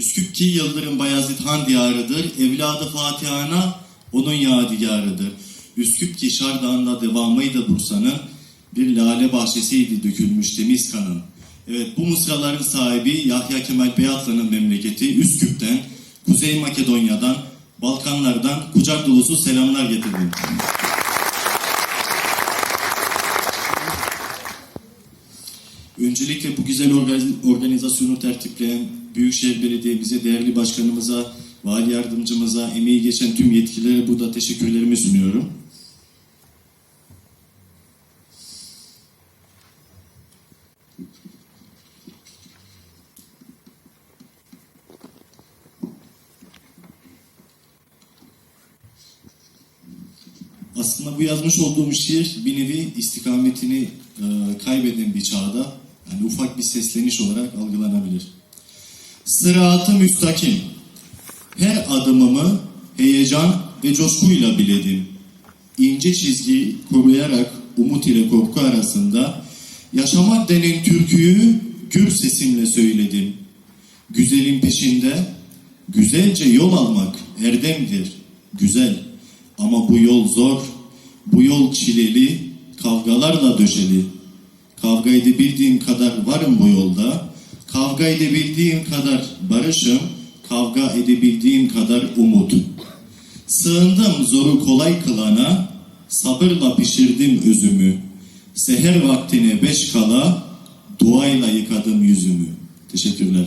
Üsküp ki Yıldırım Bayezid Han diyarıdır. Evladı Fatihana onun yadigarıdır. Üsküp ki Şardağ'ında devamıydı Bursa'nın. Bir lale bahçesiydi dökülmüş temiz kanın. Evet bu mısraların sahibi Yahya Kemal Beyatlı'nın memleketi Üsküp'ten, Kuzey Makedonya'dan, Balkanlardan kucak dolusu selamlar getirdim. Öncelikle bu güzel orga- organizasyonu tertipleyen Büyükşehir Belediye'mize, değerli başkanımıza, vali yardımcımıza, emeği geçen tüm yetkililere burada teşekkürlerimi sunuyorum. Aslında bu yazmış olduğum şiir bir nevi istikametini e, kaybeden bir çağda yani ufak bir sesleniş olarak algılanabilir. Sıratı müstakim. Her adımımı heyecan ve coşkuyla biledim. İnce çizgi koruyarak umut ile korku arasında yaşamak denen türküyü gür sesimle söyledim. Güzelin peşinde güzelce yol almak erdemdir. Güzel ama bu yol zor, bu yol çileli, kavgalarla döşeli. Kavga edebildiğim kadar varım bu. Kavga edebildiğim kadar barışım, kavga edebildiğim kadar umut. Sığındım zoru kolay kılana, sabırla pişirdim özümü. Seher vaktine beş kala, duayla yıkadım yüzümü. Teşekkürler.